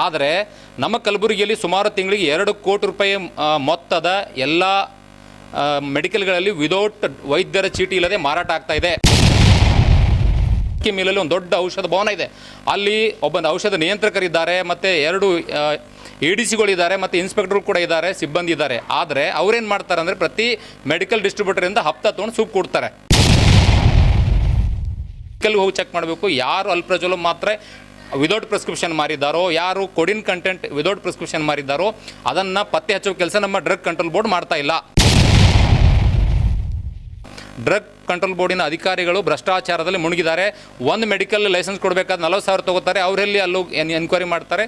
ಆದರೆ ನಮ್ಮ ಕಲಬುರಗಿಯಲ್ಲಿ ಸುಮಾರು ತಿಂಗಳಿಗೆ ಎರಡು ಕೋಟಿ ರೂಪಾಯಿ ಮೊತ್ತದ ಎಲ್ಲ ಮೆಡಿಕಲ್ಗಳಲ್ಲಿ ವಿದೌಟ್ ವೈದ್ಯರ ಚೀಟಿ ಇಲ್ಲದೆ ಮಾರಾಟ ಆಗ್ತಾ ಇದೆ. ಮೇಲಲ್ಲಿ ಒಂದು ದೊಡ್ಡ ಔಷಧ ಭವನ ಇದೆ. ಅಲ್ಲಿ ಒಬ್ಬ ಔಷಧ ನಿಯಂತ್ರಕರಿದ್ದಾರೆ, ಮತ್ತು ಎರಡು ಎ ಡಿ ಸಿಗಳಿದ್ದಾರೆ, ಮತ್ತು ಇನ್ಸ್ಪೆಕ್ಟರ್ ಕೂಡ ಇದ್ದಾರೆ, ಸಿಬ್ಬಂದಿ ಇದ್ದಾರೆ. ಆದರೆ ಅವ್ರೇನು ಮಾಡ್ತಾರೆ ಅಂದರೆ ಪ್ರತಿ ಮೆಡಿಕಲ್ ಡಿಸ್ಟ್ರಿಬ್ಯೂಟರಿಂದ ಹಪ್ತ ತೊಗೊಂಡು ಸೂಪ್ ಕೊಡ್ತಾರೆ. ಮೆಡಿಕಲ್ಗೆ ಹೋಗಿ ಚೆಕ್ ಮಾಡಬೇಕು, ಯಾರು ಅಲ್ಪ್ರಜಲು ಮಾತ್ರ ವಿದೌಟ್ ಪ್ರಿಸ್ಕ್ರಿಪ್ಷನ್ ಮಾರಿದ್ದಾರೋ, ಯಾರು ಕೊಡಿನ್ ಕಂಟೆಂಟ್ ವಿದೌಟ್ ಪ್ರಿಸ್ಕ್ರಿಪ್ಷನ್ ಮಾರಿದ್ದಾರೋ, ಅದನ್ನು ಪತ್ತೆ ಹಚ್ಚುವ ಕೆಲಸ ನಮ್ಮ ಡ್ರಗ್ ಕಂಟ್ರೋಲ್ ಬೋರ್ಡ್ ಮಾಡ್ತಾ ಇಲ್ಲ. ಡ್ರಗ್ ಕಂಟ್ರೋಲ್ ಬೋರ್ಡಿನ ಅಧಿಕಾರಿಗಳು ಭ್ರಷ್ಟಾಚಾರದಲ್ಲಿ ಮುಳುಗಿದ್ದಾರೆ ಒಂದು ಮೆಡಿಕಲ್ ಲೈಸೆನ್ಸ್ ಕೊಡಬೇಕಾದ ನಲವತ್ತು ಸಾವಿರ ತಗೋತಾರೆ. ಅವರೆಲ್ಲಿ ಅಲ್ಲೂ ಎನ್ಕ್ವೈರಿ ಮಾಡ್ತಾರೆ.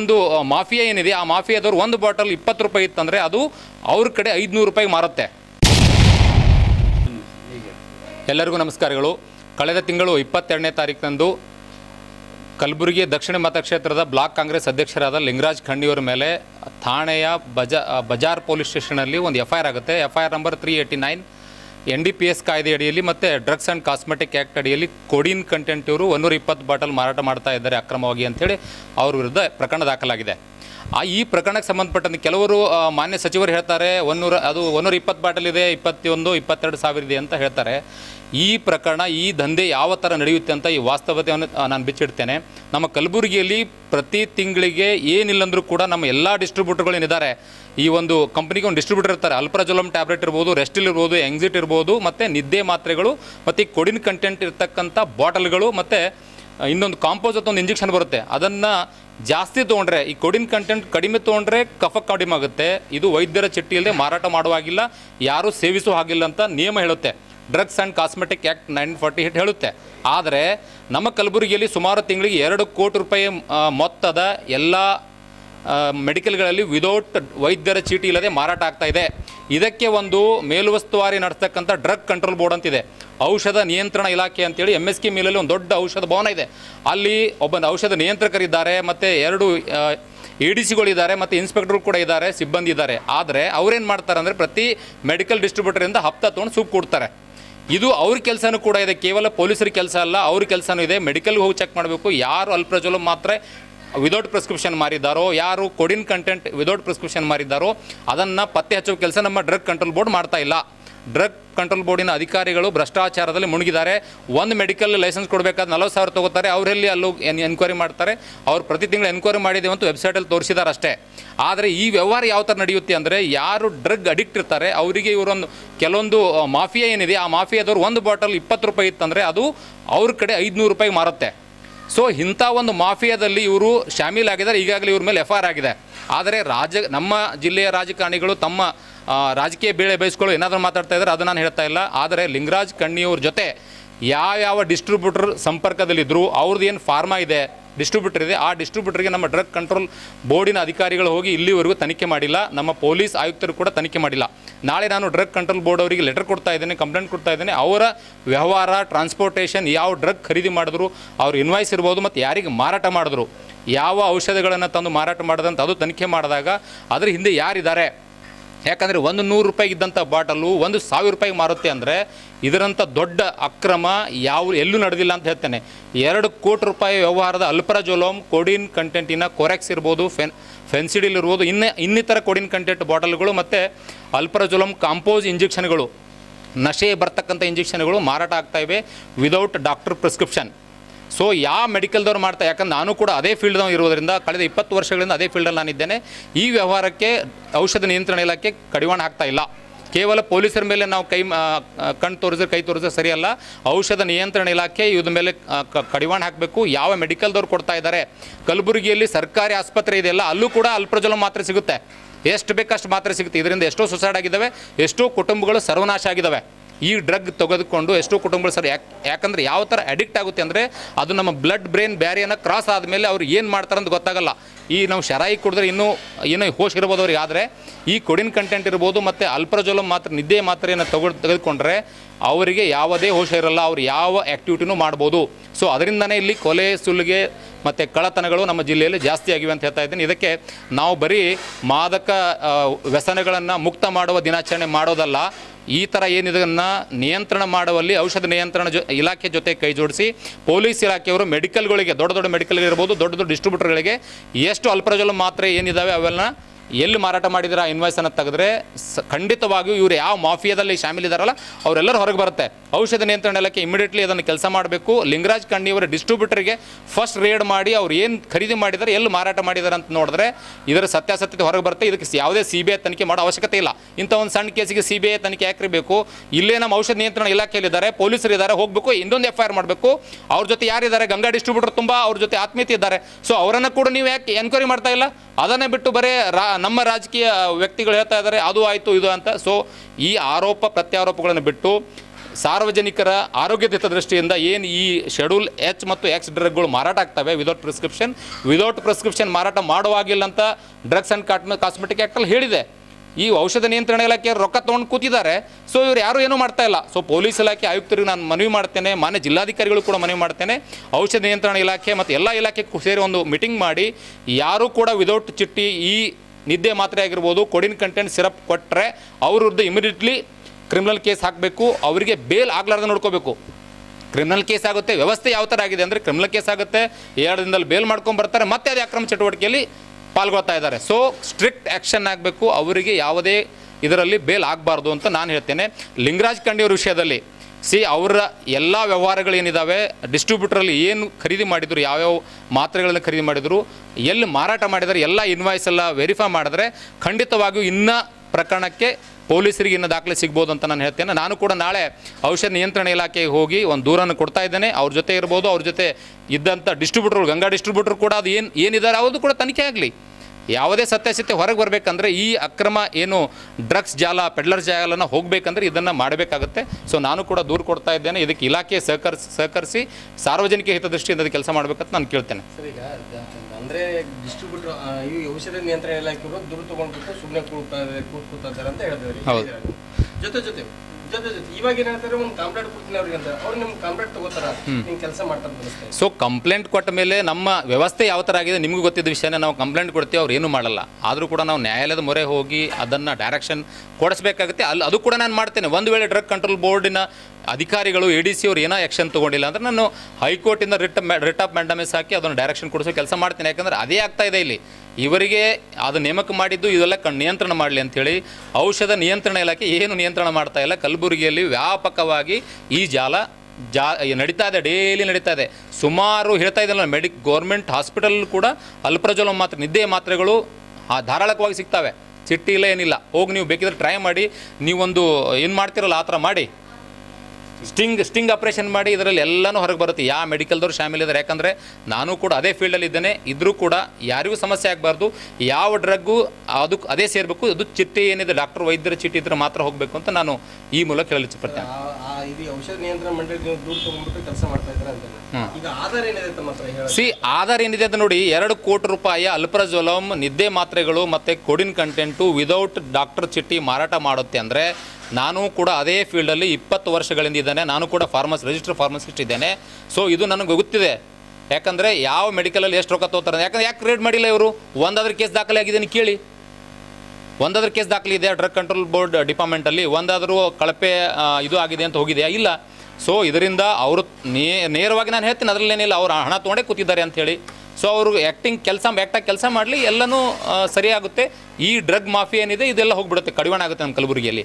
ಒಂದು ಮಾಫಿಯಾ ಏನಿದೆ, ಆ ಮಾಫಿಯಾದವ್ರು ಒಂದು ಬಾಟಲ್ ಇಪ್ಪತ್ತು ರೂಪಾಯಿ ಇತ್ತಂದರೆ ಅದು ಅವ್ರ ಕಡೆ ಐದುನೂರು ರೂಪಾಯಿ ಮಾರುತ್ತೆ. ಎಲ್ಲರಿಗೂ ನಮಸ್ಕಾರಗಳು. ಕಳೆದ ತಿಂಗಳು ಇಪ್ಪತ್ತೆರಡನೇ ತಾರೀಕಿನಂದು ಕಲಬುರಗಿ ದಕ್ಷಿಣ ಮತಕ್ಷೇತ್ರದ ಬ್ಲಾಕ್ ಕಾಂಗ್ರೆಸ್ ಅಧ್ಯಕ್ಷರಾದ ಲಿಂಗರಾಜ್ ಖಂಡಿಯವರ ಮೇಲೆ ಥಾಣೆಯ ಬಜಾ ಬಜಾರ್ ಪೊಲೀಸ್ ಸ್ಟೇಷನಲ್ಲಿ ಒಂದು ಎಫ್ ಐ ಆಗುತ್ತೆ. F I R number three eighty nine, N D P S ಕಾಯ್ದೆ ಅಡಿಯಲ್ಲಿ ಮತ್ತು ಡ್ರಗ್ಸ್ ಆ್ಯಂಡ್ ಕಾಸ್ಮೆಟಿಕ್ ಆ್ಯಕ್ಟ್ ಅಡಿಯಲ್ಲಿ ಕೊಡಿನ್ ಕಂಟೆಂಟ್ ಇವರು ಒಂದೂರ ಇಪ್ಪತ್ತು ಬಾಟಲ್ ಮಾರಾಟ ಮಾಡ್ತಾ ಇದ್ದಾರೆ ಅಕ್ರಮವಾಗಿ ಅಂಥೇಳಿ ಅವ್ರ ವಿರುದ್ಧ ಪ್ರಕರಣ ದಾಖಲಾಗಿದೆ. ಆ, ಈ ಪ್ರಕರಣಕ್ಕೆ ಸಂಬಂಧಪಟ್ಟಂತೆ ಕೆಲವರು ಮಾನ್ಯ ಸಚಿವರು ಹೇಳ್ತಾರೆ ಒನ್ನೂರ ಅದು ಒನ್ನೂರ ಇಪ್ಪತ್ತು ಬಾಟಲ್ ಇದೆ, ಇಪ್ಪತ್ತೊಂದು, ಇಪ್ಪತ್ತೆರಡು ಸಾವಿರ ಇದೆ ಅಂತ ಹೇಳ್ತಾರೆ. ಈ ಪ್ರಕರಣ, ಈ ದಂಧೆ ಯಾವ ಥರ ನಡೆಯುತ್ತೆ ಅಂತ ಈ ವಾಸ್ತವತೆಯನ್ನು ನಾನು ಬಿಚ್ಚಿಡ್ತೇನೆ. ನಮ್ಮ ಕಲಬುರಗಿಯಲ್ಲಿ ಪ್ರತಿ ತಿಂಗಳಿಗೆ ಏನಿಲ್ಲಂದ್ರೂ ಕೂಡ ನಮ್ಮ ಎಲ್ಲ ಡಿಸ್ಟ್ರಿಬ್ಯೂಟರ್ಗಳೇನಿದ್ದಾರೆ ಈ ಒಂದು ಕಂಪ್ನಿಗೆ ಒಂದು ಡಿಸ್ಟ್ರಿಬ್ಯೂಟರ್ ಇರ್ತಾರೆ. ಅಲ್ಪ್ರಜೋಲಮ್ ಟ್ಯಾಬ್ಲೆಟ್ ಇರ್ಬೋದು ರೆಸ್ಟಿಲ್ ಇರ್ಬೋದು ಎಂಗ್ಸಿಟ್ ಇರ್ಬೋದು, ಮತ್ತು ನಿದ್ದೆ ಮಾತ್ರೆಗಳು, ಮತ್ತು ಕೊಡಿನ ಕೊಡಿನ್ ಕಂಟೆಂಟ್ ಇರ್ತಕ್ಕಂಥ ಬಾಟಲ್ಗಳು, ಮತ್ತು ಇನ್ನೊಂದು ಕಾಂಪೋಸ್ ಅಥವಾ ಒಂದು ಇಂಜೆಕ್ಷನ್ ಬರುತ್ತೆ. ಅದನ್ನು ಜಾಸ್ತಿ ತೊಗೊಂಡ್ರೆ, ಈ ಕೊಡಿನ್ ಕಂಟೆಂಟ್ ಕಡಿಮೆ ತೊಗೊಂಡ್ರೆ ಕಫ ಕಡಿಮೆ ಆಗುತ್ತೆ. ಇದು ವೈದ್ಯರ ಚಟ್ಟಿ ಇಲ್ಲದೆ ಮಾರಾಟ ಮಾಡುವಾಗಿಲ್ಲ, ಯಾರೂ ಸೇವಿಸುವ ಹಾಗಿಲ್ಲ ಅಂತ ನಿಯಮ ಹೇಳುತ್ತೆ. Drugs and cosmetic act nine forty eight ಹೇಳುತ್ತೆ. ಆದರೆ, ನಮ್ಮ ಕಲಬುರಗಿಯಲ್ಲಿ ಸುಮಾರು ತಿಂಗಳಿಗೆ ಎರಡು ಕೋಟಿ ರೂಪಾಯಿ ಮೊತ್ತದ ಎಲ್ಲ ಮೆಡಿಕಲ್ಗಳಲ್ಲಿ ವಿದೌಟ್ ವೈದ್ಯರ ಚೀಟಿ ಇಲ್ಲದೆ ಮಾರಾಟ ಆಗ್ತಾ ಇದೆ. ಇದಕ್ಕೆ ಒಂದು ಮೇಲುಸ್ತುವಾರಿ ನಡೆಸ್ತಕ್ಕಂಥ ಡ್ರಗ್ ಕಂಟ್ರೋಲ್ ಬೋರ್ಡ್ ಅಂತಿದೆ. ಔಷಧ ನಿಯಂತ್ರಣ ಇಲಾಖೆ ಅಂತೇಳಿ ಎಂ ಎಸ್ ಕೆ ಮೇಲಲ್ಲಿ ಒಂದು ದೊಡ್ಡ ಔಷಧ ಭವನ ಇದೆ. ಅಲ್ಲಿ ಒಬ್ಬ ಔಷಧ ನಿಯಂತ್ರಕರಿದ್ದಾರೆ ಮತ್ತು ಎರಡು ಎ ಡಿ ಸಿಗಳಿದ್ದಾರೆ ಮತ್ತು ಇನ್ಸ್ಪೆಕ್ಟರ್ ಕೂಡ ಇದ್ದಾರೆ, ಸಿಬ್ಬಂದಿ ಇದ್ದಾರೆ. ಆದರೆ ಅವ್ರೇನು ಮಾಡ್ತಾರೆ ಅಂದರೆ ಪ್ರತಿ ಮೆಡಿಕಲ್ ಡಿಸ್ಟ್ರಿಬ್ಯೂಟರಿಂದ ಹಪ್ತ ತೊಗೊಂಡು ಸೂಪ್ ಕೊಡ್ತಾರೆ. ಇದು ಅವ್ರ ಕೆಲಸನೂ ಕೂಡ ಇದೆ. ಕೇವಲ ಪೊಲೀಸರ ಕೆಲಸ ಅಲ್ಲ, ಅವ್ರ ಕೆಲಸನೂ ಇದೆ. ಮೆಡಿಕಲ್ಗೆ ಹೋಗಿ ಚೆಕ್ ಮಾಡಬೇಕು. ಯಾರು ಅಲ್ಪ್ರಜಲು ಮಾತ್ರ ವಿದೌಟ್ ಪ್ರಿಸ್ಕ್ರಿಪ್ಷನ್ ಮಾರಿದ್ದಾರೋ, ಯಾರು ಕೊಡಿನ್ ಕಂಟೆಂಟ್ ವಿದೌಟ್ ಪ್ರಿಸ್ಕ್ರಿಪ್ಷನ್ ಮಾರಿದ್ದಾರೋ, ಅದನ್ನು ಪತ್ತೆ ಹಚ್ಚುವ ಕೆಲಸ ನಮ್ಮ ಡ್ರಗ್ ಕಂಟ್ರೋಲ್ ಬೋರ್ಡ್ ಮಾಡ್ತಾ ಇಲ್ಲ. ಡ್ರಗ್ ಕಂಟ್ರೋಲ್ ಬೋರ್ಡಿನ ಅಧಿಕಾರಿಗಳು ಭ್ರಷ್ಟಾಚಾರದಲ್ಲಿ ಮುಳುಗಿದ್ದಾರೆ ಒಂದು ಮೆಡಿಕಲ್ ಲೈಸೆನ್ಸ್ ಕೊಡಬೇಕಾದ್ರೆ ನಲವತ್ತು ಸಾವಿರ ತಗೋತಾರೆ. ಅವರೆಲ್ಲಿ ಅಲ್ಲೂ ಎನ್ಕ್ವೈರಿ ಮಾಡ್ತಾರೆ? ಅವ್ರು ಪ್ರತಿ ತಿಂಗಳು ಎನ್ಕ್ವೈರಿ ಮಾಡಿದ್ದೇವೆ ಅಂತ ವೆಬ್ಸೈಟಲ್ಲಿ ತೋರಿಸಿದ್ದಾರೆ ಅಷ್ಟೇ. ಆದರೆ ಈ ವ್ಯವಹಾರ ಯಾವ ಥರ ನಡೆಯುತ್ತೆ ಅಂದರೆ, ಯಾರು ಡ್ರಗ್ ಅಡಿಕ್ಟ್ ಇರ್ತಾರೆ, ಅವರಿಗೆ ಇವರೊಂದು, ಕೆಲವೊಂದು ಮಾಫಿಯಾ ಏನಿದೆ, ಆ ಮಾಫಿಯಾದವ್ರು ಒಂದು ಬಾಟಲ್ ಇಪ್ಪತ್ತು ರೂಪಾಯಿ ಇತ್ತಂದರೆ ಅದು ಅವ್ರ ಕಡೆ ಐದುನೂರು ರೂಪಾಯಿಗೆ ಮಾರುತ್ತೆ. ಸೊ ಇಂಥ ಒಂದು ಮಾಫಿಯಾದಲ್ಲಿ ಇವರು ಶಾಮೀಲಾಗಿದ್ದಾರೆ ಈಗಾಗಲೇ ಇವ್ರ ಮೇಲೆ ಎಫ್ ಆರ್ ಆಗಿದೆ. ಆದರೆ ರಾಜ, ನಮ್ಮ ಜಿಲ್ಲೆಯ ರಾಜಕಾರಣಿಗಳು ತಮ್ಮ ರಾಜಕೀಯ ಬೇಳೆ ಬಯಸ್ಕೊಳ್ಳೋ ಏನಾದರೂ ಮಾತಾಡ್ತಾ ಇದ್ದಾರೆ, ಅದು ನಾನು ಹೇಳ್ತಾ ಇಲ್ಲ. ಆದರೆ ಲಿಂಗರಾಜ್ ಕಣ್ಣಿಯವ್ರ ಜೊತೆ ಯಾವ್ಯಾವ ಡಿಸ್ಟ್ರಿಬ್ಯೂಟರ್ ಸಂಪರ್ಕದಲ್ಲಿದ್ದರು ಅವ್ರದ್ದು ಏನು ಫಾರ್ಮಾ ಇದೆ ಡಿಸ್ಟ್ರಿಬ್ಯೂಟರ್ ಇದೆ. ಆ ಡಿಸ್ಟ್ರಿಬ್ಯೂಟರ್ಗೆ ನಮ್ಮ ಡ್ರಗ್ ಕಂಟ್ರೋಲ್ ಬೋರ್ಡಿನ ಅಧಿಕಾರಿಗಳು ಹೋಗಿ ಇಲ್ಲಿವರೆಗೂ ತನಿಖೆ ಮಾಡಿಲ್ಲ. ನಮ್ಮ ಪೊಲೀಸ್ ಆಯುಕ್ತರು ಕೂಡ ತನಿಖೆ ಮಾಡಿಲ್ಲ. ನಾಳೆ ನಾನು ಡ್ರಗ್ ಕಂಟ್ರೋಲ್ ಬೋರ್ಡ್ ಅವರಿಗೆ ಲೆಟರ್ ಕೊಡ್ತಾ ಇದ್ದೇನೆ, ಕಂಪ್ಲೇಂಟ್ ಕೊಡ್ತಾ ಇದ್ದೇನೆ. ಅವರ ವ್ಯವಹಾರ, ಟ್ರಾನ್ಸ್ಪೋರ್ಟೇಷನ್ ಯಾವ ಡ್ರಗ್ ಖರೀದಿ ಮಾಡಿದ್ರು, ಅವ್ರು ಇನ್ವಾಯ್ಸ್ ಇರ್ಬೋದು ಮತ್ತು ಯಾರಿಗೆ ಮಾರಾಟ ಮಾಡಿದ್ರು, ಯಾವ ಔಷಧಗಳನ್ನು ತಂದು ಮಾರಾಟ ಮಾಡಿದಂಥ ಅದು ತನಿಖೆ ಮಾಡಿದಾಗ ಅದರ ಹಿಂದೆ ಯಾರಿದ್ದಾರೆ? ಯಾಕಂದರೆ ಒಂದು ನೂರು ರೂಪಾಯಿ ಇದ್ದಂಥ ಬಾಟಲು ಒಂದು ಸಾವಿರ ರೂಪಾಯಿಗೆ ಮಾರುತ್ತೆ ಅಂದರೆ ಇದರಂಥ ದೊಡ್ಡ ಅಕ್ರಮ ಯಾವ ಎಲ್ಲೂ ನಡೆದಿಲ್ಲ ಅಂತ ಹೇಳ್ತೇನೆ. ಎರಡು ಕೋಟಿ ರೂಪಾಯಿ ವ್ಯವಹಾರದ ಅಲ್ಪರಾಜೋಲೋಮ್ ಕೋಡಿನ್ ಕಂಟೆಂಟಿನ ಕೊರೆಕ್ಸ್ ಇರ್ಬೋದು ಫೆನ್ ಫೆನ್ಸಿಡಿಲ್ ಇರ್ಬೋದು, ಇನ್ನು, ಇನ್ನಿತರ ಕೋಡಿನ್ ಕಂಟೆಂಟ್ ಬಾಟಲ್ಗಳು ಮತ್ತು ಅಲ್ಪರಾಜೋಲೋಮ್ ಕಾಂಪೋಸ್ ಇಂಜೆಕ್ಷನ್ಗಳು ನಶೆ ಬರ್ತಕ್ಕಂಥ ಇಂಜೆಕ್ಷನ್ಗಳು ಮಾರಾಟ ಆಗ್ತಾಯಿವೆ ವಿದೌಟ್ ಡಾಕ್ಟರ್ ಪ್ರಿಸ್ಕ್ರಿಪ್ಷನ್ ಸೊ ಯಾವ ಮೆಡಿಕಲ್ದವ್ರು ಮಾಡ್ತಾ ಯಾಕಂದ್ರೆ ನಾನು ಕೂಡ ಅದೇ ಫೀಲ್ಡ್ದವ್ ಇರೋದ್ರಿಂದ ಕಳೆದ ಇಪ್ಪತ್ತು ವರ್ಷಗಳಿಂದ ಅದೇ ಫೀಲ್ಡಲ್ಲಿ ನಾನಿದ್ದೇನೆ ಈ ವ್ಯವಹಾರಕ್ಕೆ ಔಷಧ ನಿಯಂತ್ರಣ ಇಲಾಖೆ ಕಡಿವಾಣ ಆಗ್ತಾ ಇಲ್ಲ. ಕೇವಲ ಪೊಲೀಸರ ಮೇಲೆ ನಾವು ಕೈ ಕಣ್ಣು ತೋರಿಸಿದ್ರೆ ಕೈ ತೋರಿಸಿದ್ರೆ ಸರಿಯಲ್ಲ. ಔಷಧ ನಿಯಂತ್ರಣ ಇಲಾಖೆ ಇದ್ರ ಮೇಲೆ ಕಡಿವಾಣ ಹಾಕಬೇಕು. ಯಾವ ಮೆಡಿಕಲ್ದವ್ರು ಕೊಡ್ತಾ ಇದ್ದಾರೆ? ಕಲಬುರಗಿಯಲ್ಲಿ ಸರ್ಕಾರಿ ಆಸ್ಪತ್ರೆ ಇದೆಯಲ್ಲ ಅಲ್ಲೂ ಕೂಡ ಅಲ್ಪ್ರಜಲ ಮಾತ್ರ ಸಿಗುತ್ತೆ. ಎಷ್ಟು ಬೇಕಷ್ಟು ಮಾತ್ರ ಸಿಗುತ್ತೆ. ಇದರಿಂದ ಎಷ್ಟೋ ಸುಸೈಡ್ ಆಗಿದ್ದಾವೆ, ಎಷ್ಟೋ ಕುಟುಂಬಗಳು ಸರ್ವನಾಶ ಆಗಿದ್ದಾವೆ. ಈ ಡ್ರಗ್ ತೆಗೆದುಕೊಂಡು ಎಷ್ಟೋ ಕುಟುಂಬಗಳು ಸರ್ ಯಾಕೆ, ಯಾಕಂದ್ರೆ ಯಾವ ಥರ ಅಡಿಕ್ಟ್ ಆಗುತ್ತೆ ಅಂದರೆ ಅದು ನಮ್ಮ ಬ್ಲಡ್ ಬ್ರೈನ್ ಬ್ಯಾರಿಯನ್ನು ಕ್ರಾಸ್ ಆದಮೇಲೆ ಅವ್ರು ಏನು ಮಾಡ್ತಾರೆ ಅಂತ ಗೊತ್ತಾಗಲ್ಲ. ಈ ನಾವು ಶರಾಯಿ ಕುಡಿದ್ರೆ ಇನ್ನೂ ಏನೋ ಹೋಶ್ ಇರ್ಬೋದು ಅವ್ರಿಗೆ ಆದರೆ ಈ ಕೊಡಿನ ಕಂಟೆಂಟ್ ಇರ್ಬೋದು ಮತ್ತು ಅಲ್ಪ್ರಜೋಲಮ್ ಮಾತ್ರ, ನಿದ್ದೆ ಮಾತ್ರೆಯನ್ನು ತಗೊಂಡು ತೆಗೆದುಕೊಂಡ್ರೆ ಅವರಿಗೆ ಯಾವುದೇ ಹೋಶ ಇರಲ್ಲ, ಅವ್ರು ಯಾವ ಆ್ಯಕ್ಟಿವಿಟಿನೂ ಮಾಡ್ಬೋದು. ಸೊ ಅದರಿಂದನೇ ಇಲ್ಲಿ ಕೊಲೆ, ಸುಲಿಗೆ ಮತ್ತು ಕಳ್ಳತನಗಳು ನಮ್ಮ ಜಿಲ್ಲೆಯಲ್ಲಿ ಜಾಸ್ತಿ ಆಗಿವೆ ಅಂತ ಹೇಳ್ತಾ ಇದ್ದೀನಿ. ಇದಕ್ಕೆ ನಾವು ಬರೀ ಮಾದಕ ವ್ಯಸನಗಳನ್ನು ಮುಕ್ತ ಮಾಡುವ ದಿನಾಚರಣೆ ಮಾಡೋದಲ್ಲ, ಈ ಥರ ಏನಿದನ್ನು ನಿಯಂತ್ರಣ ಮಾಡುವಲ್ಲಿ ಔಷಧ ನಿಯಂತ್ರಣ ಜೊ, ಇಲಾಖೆ ಜೊತೆ ಕೈ ಜೋಡಿಸಿ, ಪೊಲೀಸ್ ಇಲಾಖೆಯವರು ಮೆಡಿಕಲ್ಗಳಿಗೆ, ದೊಡ್ಡ ದೊಡ್ಡ ಮೆಡಿಕಲ್ಗಳಿರ್ಬೋದು, ದೊಡ್ಡ ದೊಡ್ಡ ಡಿಸ್ಟ್ರಿಬ್ಯೂಟರ್ಗಳಿಗೆ ಎಷ್ಟು ಅಲ್ಪ್ರಜೋಲ್ ಮಾತ್ರೆ ಏನಿದ್ದಾವೆ ಅವೆಲ್ಲ ಎಲ್ಲಿ ಮಾರಾಟ ಮಾಡಿದ್ರೆ ಆ ಇನ್ವಾಯ್ಸನ್ನು ತೆಗೆದ್ರೆ ಸ, ಖಂಡಿತವಾಗಿಯೂ ಇವರು ಯಾವ ಮಾಫಿಯಾದಲ್ಲಿ ಶಾಮೀಲಿದಾರಲ್ಲ, ಅವರೆಲ್ಲರೂ ಹೊರಗೆ ಬರುತ್ತೆ. ಔಷಧ ನಿಯಂತ್ರಣ ಇಲಾಖೆ ಇಮಿಡಿಯೇಟ್ಲಿ ಅದನ್ನು ಕೆಲಸ ಮಾಡಬೇಕು. ಲಿಂಗರಾಜ್ ಕಣ್ಣಿಯವರ ಡಿಸ್ಟ್ರಿಬ್ಯೂಟರ್ಗೆ ಫಸ್ಟ್ ರೇಡ್ ಮಾಡಿ ಅವ್ರು ಏನು ಖರೀದಿ ಮಾಡಿದ್ದಾರೆ ಎಲ್ಲಿ ಮಾರಾಟ ಮಾಡಿದ್ದಾರೆ ಅಂತ ನೋಡಿದ್ರೆ ಇದರ ಸತ್ಯಾಸತ್ಯತೆ ಹೊರಗೆ ಬರುತ್ತೆ. ಇದಕ್ಕೆ ಯಾವುದೇ ಸಿ ಬಿ ಐ ತನಿಖೆ ಮಾಡೋ ಅವಶ್ಯಕತೆ ಇಲ್ಲ. ಇಂಥ ಒಂದು ಸಣ್ಣ ಕೇಸಿಗೆ ಸಿ ಬಿ ಐ ತನಿಖೆ ಯಾಕೆ ಬೇಕು? ಇಲ್ಲೇ ನಮ್ಮ ಔಷಧ ನಿಯಂತ್ರಣ ಇಲಾಖೆಯಲ್ಲಿದ್ದಾರೆ, ಪೊಲೀಸರು ಇದ್ದಾರೆ, ಹೋಗಬೇಕು, ಇನ್ನೊಂದು ಎಫ್ ಐ ಆರ್ ಮಾಡಬೇಕು. ಅವ್ರ ಜೊತೆ ಯಾರಿದ್ದಾರೆ? ಗಂಗಾ ಡಿಸ್ಟ್ರಿಬ್ಯೂಟರ್ ತುಂಬ ಅವ್ರ ಜೊತೆ ಆತ್ಮೀಯತೆ ಇದ್ದಾರೆ. ಸೊ ಅವರನ್ನು ಕೂಡ ನೀವು ಯಾಕೆ ಎನ್ಕ್ವೈರಿ ಮಾಡ್ತಾ ಇಲ್ಲ? ಅದನ್ನೇ ಬಿಟ್ಟು ಬರೇ ರಾ ನಮ್ಮ ರಾಜಕೀಯ ವ್ಯಕ್ತಿಗಳು ಹೇಳ್ತಾ ಇದ್ದಾರೆ, ಅದು ಆಯಿತು, ಇದು ಅಂತ. ಸೊ ಈ ಆರೋಪ, ಪ್ರತ್ಯಾರೋಪಗಳನ್ನು ಬಿಟ್ಟು ಸಾರ್ವಜನಿಕರ ಆರೋಗ್ಯದ ಹಿತದೃಷ್ಟಿಯಿಂದ ಏನು ಈ ಶೆಡ್ಯೂಲ್ ಎಚ್ ಮತ್ತು ಎಕ್ಸ್ ಡ್ರಗ್ಗಳು ಮಾರಾಟ ಆಗ್ತವೆ ವಿದೌಟ್ ಪ್ರಿಸ್ಕ್ರಿಪ್ಷನ್ ವಿದೌಟ್ ಪ್ರಿಸ್ಕ್ರಿಪ್ಷನ್ ಮಾರಾಟ ಮಾಡುವಾಗಿಲ್ಲ ಅಂತ ಡ್ರಗ್ಸ್ ಆ್ಯಂಡ್ ಕಾಟ್ಮ ಕಾಸ್ಮೆಟಿಕ್ ಆ್ಯಕ್ಟಲ್ಲಿ ಹೇಳಿದೆ. ಈ ಔಷಧ ನಿಯಂತ್ರಣ ಇಲಾಖೆ ರೊಕ್ಕ ತೊಗೊಂಡು ಕೂತಿದ್ದಾರೆ. ಸೊ ಇವ್ರು ಯಾರು ಏನೂ ಮಾಡ್ತಾ ಇಲ್ಲ. ಸೊ ಪೊಲೀಸ್ ಇಲಾಖೆ ಆಯುಕ್ತರಿಗೆ ನಾನು ಮನವಿ ಮಾಡ್ತೇನೆ, ಮಾನ್ಯ ಜಿಲ್ಲಾಧಿಕಾರಿಗಳು ಕೂಡ ಮನವಿ ಮಾಡ್ತೇನೆ. ಔಷಧ ನಿಯಂತ್ರಣ ಇಲಾಖೆ ಮತ್ತು ಎಲ್ಲ ಇಲಾಖೆ ಸೇರಿ ಒಂದು ಮೀಟಿಂಗ್ ಮಾಡಿ, ಯಾರೂ ಕೂಡ ವಿದೌಟ್ ಚಿಟ್ಟಿ ಈ ನಿದ್ದೆ ಮಾತ್ರೆ ಆಗಿರ್ಬೋದು, ಕೊಡಿನ್ ಕಂಟೆಂಟ್ ಸಿರಪ್ ಕೊಟ್ಟರೆ ಅವ್ರ ವಿರುದ್ಧ ಇಮಿಡಿಯೇಟ್ಲಿ ಕ್ರಿಮಿನಲ್ ಕೇಸ್ ಹಾಕಬೇಕು, ಅವರಿಗೆ ಬೇಲ್ ಆಗ್ಲಾರ್ದೆ ನೋಡ್ಕೋಬೇಕು. ಕ್ರಿಮಿನಲ್ ಕೇಸ್ ಆಗುತ್ತೆ, ವ್ಯವಸ್ಥೆ ಯಾವ ಥರ ಆಗಿದೆ ಅಂದರೆ ಕ್ರಿಮಿನಲ್ ಕೇಸ್ ಆಗುತ್ತೆ, ಎರಡು ದಿನದಲ್ಲಿ ಬೇಲ್ ಮಾಡ್ಕೊಂಡು ಬರ್ತಾರೆ, ಮತ್ತೆ ಅದೇ ಅಕ್ರಮ ಚಟುವಟಿಕೆಯಲ್ಲಿ ಪಾಲ್ಗೊಳ್ತಾ ಇದ್ದಾರೆ. ಸೊ ಸ್ಟ್ರಿಕ್ಟ್ ಆ್ಯಕ್ಷನ್ ಆಗಬೇಕು, ಅವರಿಗೆ ಯಾವುದೇ ಇದರಲ್ಲಿ ಬೇಲ್ ಆಗಬಾರ್ದು ಅಂತ ನಾನು ಹೇಳ್ತೇನೆ. ಲಿಂಗರಾಜ್ ಕಂಡಿಯವ್ರ ವಿಷಯದಲ್ಲಿ ಸಿ, ಅವರ ಎಲ್ಲ ವ್ಯವಹಾರಗಳೇನಿದ್ದಾವೆ ಡಿಸ್ಟ್ರಿಬ್ಯೂಟ್ರಲ್ಲಿ ಏನು ಖರೀದಿ ಮಾಡಿದ್ರು, ಯಾವ್ಯಾವ ಮಾತ್ರೆಗಳನ್ನು ಖರೀದಿ ಮಾಡಿದ್ರು, ಎಲ್ಲಿ ಮಾರಾಟ ಮಾಡಿದರೆ, ಎಲ್ಲ ಇನ್ವಾಯ್ಸ್ ಎಲ್ಲ ವೆರಿಫೈ ಮಾಡಿದ್ರೆ, ಖಂಡಿತವಾಗಿಯೂ ಇನ್ನ ಪ್ರಕರಣಕ್ಕೆ ಪೊಲೀಸರಿಗೆ ಇನ್ನು ದಾಖಲೆ ಸಿಗ್ಬೋದು ಅಂತ ನಾನು ಹೇಳ್ತೇನೆ. ನಾನು ಕೂಡ ನಾಳೆ ಔಷಧ ನಿಯಂತ್ರಣ ಇಲಾಖೆಗೆ ಹೋಗಿ ಒಂದು ದೂರನ್ನು ಕೊಡ್ತಾ ಇದ್ದೇನೆ. ಅವ್ರ ಜೊತೆ ಇರ್ಬೋದು, ಅವ್ರ ಜೊತೆ ಇದ್ದಂಥ ಡಿಸ್ಟ್ರಿಬ್ಯೂಟರ್ ಗಂಗಾ ಡಿಸ್ಟ್ರಿಬ್ಯೂಟರ್ ಕೂಡ ಅದು ಏನು ಏನಿದ್ದಾರೆ ಅವ್ರದ್ದು ಕೂಡ ತನಿಖೆ ಆಗಲಿ. ಯಾವುದೇ ಸತ್ಯಾಸತ್ಯ ಹೊರಗೆ ಬರಬೇಕಂದ್ರೆ ಈ ಅಕ್ರಮ ಏನು ಡ್ರಗ್ಸ್ ಜಾಲ ಪೆಡ್ಲರ್ ಜಾಲನ ಹೋಗಬೇಕಂದ್ರೆ ಇದನ್ನು ಮಾಡಬೇಕಾಗುತ್ತೆ. ಸೊ ನಾನು ಕೂಡ ದೂರು ಕೊಡ್ತಾ ಇದ್ದೇನೆ. ಇದಕ್ಕೆ ಇಲಾಖೆ ಸಹಕರಿಸಿ ಸಹಕರಿಸಿ ಸಾರ್ವಜನಿಕ ಹಿತದೃಷ್ಟಿಯಿಂದ ಕೆಲಸ ಮಾಡಬೇಕಂತ ನಾನು ಕೇಳ್ತೇನೆ. ಸರ್ ಈಗ ದ- ಅಂದ್ರೆ ಡಿಸ್ಟ್ರಿಬ್ಯೂಟರ್ ಈ ಔಷಧ ನಿಯಂತ್ರಣ ಇಲಾಖೆಯವರು ದುಡ್ಡು ತಗೊಂಡ್ಬಿಟ್ಟು ಸುಮ್ಮನೆ ಕೂಡ್ತಾ ಇದ್ದಾರೆ ಅಂತ ಹೇಳಿದ್ರಿ ಹೌದು. ಜೊತೆ ಜೊತೆ ಜೊತೆ ಜೊತೆ ಇವಾಗ ಏನ್ ಹೇಳ್ತಾರೆ ಒಂದು ಕಾಂಪ್ಲೇಂಟ್ ಕೊಡ್ತೀನಿ ಅವ್ರಿಗೆ ಅಂತ ಅವ್ರು ನಿಮ್ ಕಾಂಪ್ಲೇಂಟ್ ತಗೋತಾರ ನಿಮ್ ಕೆಲಸ ಮಾಡ್ತಾರೆ ಅನಿಸ್ತದೆ ಸೊ ಕಂಪ್ಲೇಂಟ್ ಕೊಟ್ಟ ಮೇಲೆ ನಮ್ಮ ವ್ಯವಸ್ಥೆ ಯಾವ ಥರ ಆಗಿದೆ ನಿಮಗೂ ಗೊತ್ತಿದ್ದ ವಿಷಯನೇ ನಾವು ಕಂಪ್ಲೇಂಟ್ ಕೊಡ್ತೀವಿ ಅವ್ರು ಏನೂ ಮಾಡಲ್ಲ. ಆದರೂ ಕೂಡ ನಾವು ನ್ಯಾಯಾಲಯದ ಮೊರೆ ಹೋಗಿ ಅದನ್ನು ಡೈರೆಕ್ಷನ್ ಕೊಡಿಸ್ಬೇಕಾಗುತ್ತೆ. ಅಲ್ಲಿ ಅದು ಕೂಡ ನಾನು ಮಾಡ್ತೇನೆ. ಒಂದು ವೇಳೆ ಡ್ರಗ್ ಕಂಟ್ರೋಲ್ ಬೋರ್ಡಿನ ಅಧಿಕಾರಿಗಳು ಎ ಡಿ ಸಿ ಅವ್ರು ಏನೋ ಆ್ಯಕ್ಷನ್ ತೊಗೊಂಡಿಲ್ಲ ಅಂದ್ರೆ ನಾನು ಹೈಕೋರ್ಟಿಂದ ರಿಟ್ ರಿಟ್ ಆಫ್ ಮ್ಯಾಂಡಮೆಸ್ ಹಾಕಿ ಅದನ್ನು ಡೈರೆಕ್ಷನ್ ಕೊಡಿಸೋ ಕೆಲಸ ಮಾಡ್ತೀನಿ. ಯಾಕಂದರೆ ಅದೇ ಆಗ್ತಾ ಇದೆ ಇಲ್ಲಿ. ಇವರಿಗೆ ಅದು ನೇಮಕ ಮಾಡಿದ್ದು ಇದೆಲ್ಲ ಕಣ್ ನಿಯಂತ್ರಣ ಮಾಡಲಿ ಅಂಥೇಳಿ ಔಷಧ ನಿಯಂತ್ರಣ ಇಲಾಖೆ ಏನು ನಿಯಂತ್ರಣ ಮಾಡ್ತಾ ಇಲ್ಲ. ಕಲಬುರಗಿಯಲ್ಲಿ ವ್ಯಾಪಕವಾಗಿ ಈ ಜಾಲ ಜಾ ನಡೀತಾ ಇದೆ ಡೈಲಿ ನಡೀತಾ ಇದೆ. ಸುಮಾರು ಹೇಳ್ತಾ ಇದ್ದಲ್ಲ ಮೆಡಿ ಗೌರ್ಮೆಂಟ್ ಹಾಸ್ಪಿಟಲ್ ಕೂಡ ಅಲ್ಪ್ರಜ್ವಲ ಮಾತ್ರ, ನಿದ್ದೆ ಮಾತ್ರೆಗಳು ಆ ಧಾರಾಳಕವಾಗಿ ಸಿಗ್ತವೆ. ಚಿಟ್ಟಿ ಇಲ್ಲ, ಏನಿಲ್ಲ. ಹೋಗಿ ನೀವು ಬೇಕಿದ್ರೆ ಟ್ರೈ ಮಾಡಿ, ನೀವೊಂದು ಏನು ಮಾಡ್ತಿರಲ್ಲ ಆ ಥರ ಮಾಡಿ. ಸ್ಟಿಂಗ್ ಸ್ಟಿಂಗ್ ಆಪ್ರೇಷನ್ ಮಾಡಿ ಇದರಲ್ಲಿ ಎಲ್ಲನೂ ಹೊರಗೆ ಬರುತ್ತೆ. ಯಾವ ಮೆಡಿಕಲ್ದವ್ರು ಶಾಮಿಲಿದ್ದಾರೆ ಯಾಕಂದರೆ ನಾನು ಕೂಡ ಅದೇ ಫೀಲ್ಡಲ್ಲಿ ಇದ್ದೇನೆ. ಇದ್ದರೂ ಕೂಡ ಯಾರಿಗೂ ಸಮಸ್ಯೆ ಆಗಬಾರ್ದು. ಯಾವ ಡ್ರಗ್ಗು ಅದಕ್ಕೆ ಅದೇ ಸೇರಬೇಕು. ಅದು ಚಿಟ್ಟಿ ಏನಿದೆ, ಡಾಕ್ಟರ್ ವೈದ್ಯರ ಚೀಟಿ ಇದ್ರೆ ಮಾತ್ರ ಹೋಗಬೇಕು ಅಂತ ನಾನು ಈ ಮೂಲಕ ಹೇಳಲು ಇಷ್ಟಪಡ್ತೇನೆ ಇದು ಔಷಧ ನಿಯಂತ್ರಣ ಮಂಡಳಿ ನೀವು ದುಡ್ಡು ತಗೊಂಡ್ಬಿಟ್ಟು ಕೆಲಸ ಮಾಡ್ತಾ ಇದ್ದಾರೆ ಅಂತ ಈಗ ಆಧಾರ ಏನಿದೆ ತಮ್ಮ ಹತ್ರ ಹೇಳ. ಸಿ ಆಧಾರ್ ಏನಿದೆ ಅಂತ ನೋಡಿ ಎರಡು ಕೋಟಿ ರೂಪಾಯಿ ಅಲ್ಪ್ರಜೋಲಮ್ ನಿದ್ದೆ ಮಾತ್ರೆಗಳು ಮತ್ತು ಕೊಡಿನ್ ಕಂಟೆಂಟು ವಿದೌಟ್ ಡಾಕ್ಟರ್ ಚಿಟ್ಟಿ ಮಾರಾಟ ಮಾಡುತ್ತೆ ಅಂದರೆ ನಾನು ಕೂಡ ಅದೇ ಫೀಲ್ಡಲ್ಲಿ ಇಪ್ಪತ್ತು ವರ್ಷಗಳಿಂದ ಇದ್ದೇನೆ. ನಾನು ಕೂಡ ಫಾರ್ಮಸ್ ರಿಜಿಸ್ಟರ್ ಫಾರ್ಮಸಿಸ್ಟ್ ಇದ್ದೇನೆ. ಸೊ ಇದು ನನಗೆ ಗೊತ್ತಿದೆ. ಯಾಕಂದರೆ ಯಾವ ಮೆಡಿಕಲಲ್ಲಿ ಎಷ್ಟು ರೊಕ್ಕ ತಗೋತಾರೆ ಯಾಕಂದ್ರೆ ಯಾಕೆ ರೇಡ್ ಮಾಡಿಲ್ಲ ಇವರು? ಒಂದಾದ್ರೂ ಕೇಸ್ ದಾಖಲೆ ಆಗಿದೆ ನೀವು ಕೇಳಿ. ಒಂದಾದ್ರೂ ಕೇಸ್ ದಾಖಲೆ ಇದೆ ಡ್ರಗ್ ಕಂಟ್ರೋಲ್ ಬೋರ್ಡ್ ಡಿಪಾರ್ಟ್ಮೆಂಟಲ್ಲಿ ಒಂದಾದರೂ ಕಳಪೆ ಇದು ಆಗಿದೆ ಅಂತ ಹೋಗಿದೆಯಾ? ಇಲ್ಲ. ಸೊ ಇದರಿಂದ ಅವರು ನೇರವಾಗಿ ನಾನು ಹೇಳ್ತೀನಿ, ಅದರಲ್ಲೇನಿಲ್ಲ. ಅವರು ಹಣ ತೊಗೊಂಡೇ ಕೂತಿದ್ದಾರೆ ಅಂಥೇಳಿ ಸೊ ಅವರು ಆ್ಯಕ್ಟಿಂಗ್ ಕೆಲಸ ಆ್ಯಕ್ಟಾಗಿ ಕೆಲಸ ಮಾಡಲಿ, ಎಲ್ಲನೂ ಸರಿಯಾಗುತ್ತೆ. ಈ ಡ್ರಗ್ ಮಾಫಿ ಏನಿದೆ, ಇದೆಲ್ಲ ಹೋಗ್ಬಿಡುತ್ತೆ. ಕಡಿವಾಣ ಆಗುತ್ತೆ ನಮ್ಮ ಕಲಬುರಗಿಯಲ್ಲಿ.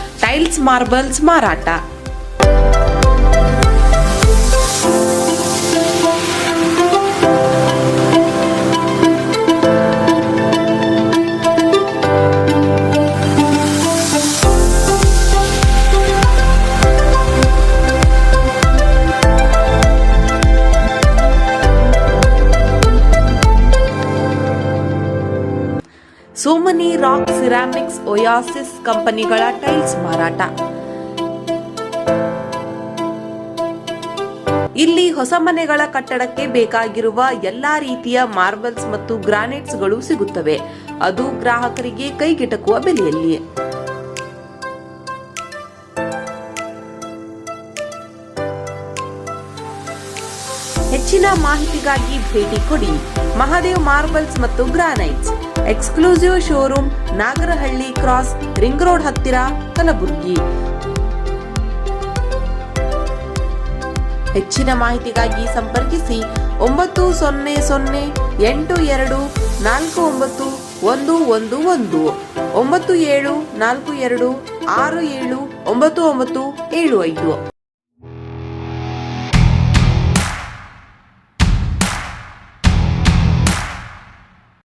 ಟೈಲ್ಸ್ ಮಾರ್ಬಲ್ಸ್ ಮಾರಾಟ ಸೋಮನಿ ರಾಕ್ ಸಿರಾಮಿಕ್ಸ್ ಒಯಾಸಿಸ್ ಕಂಪನಿಗಳ ಟೈಲ್ಸ್ ಮಾರಾಟ. ಇಲ್ಲಿ ಹೊಸ ಮನೆಗಳ ಕಟ್ಟಡಕ್ಕೆ ಬೇಕಾಗಿರುವ ಎಲ್ಲಾ ರೀತಿಯ ಮಾರ್ಬಲ್ಸ್ ಮತ್ತು ಗ್ರಾನೈಟ್ಸ್ಗಳು ಸಿಗುತ್ತವೆ. ಅದು ಗ್ರಾಹಕರಿಗೆ ಕೈಗೆಟಕುವ ಬೆಲೆಯಲ್ಲಿ. ಹೆಚ್ಚಿನ ಮಾಹಿತಿಗಾಗಿ ಭೇಟಿ ಕೊಡಿ ಮಹಾದೇವ್ ಮಾರ್ಬಲ್ಸ್ ಮತ್ತು granites. Exclusive showroom Nagarahalli cross ring road ಹತ್ತಿರ ಕಲಬುರಗಿ. ಹೆಚ್ಚಿನ ಮಾಹಿತಿಗಾಗಿ ಸಂಪರ್ಕಿಸಿ ಒಂಬತ್ತು ಸೊನ್ನೆ ಸೊನ್ನೆ ಎಂಟು ಎರಡು ನಾಲ್ಕು ಒಂಬತ್ತು ಒಂದು ಒಂದು ಒಂದು. ಒಂಬತ್ತು ಏಳು ನಾಲ್ಕು ಎರಡು ಆರು ಏಳು ಒಂಬತ್ತು ಒಂಬತ್ತು ಏಳು ಐದು.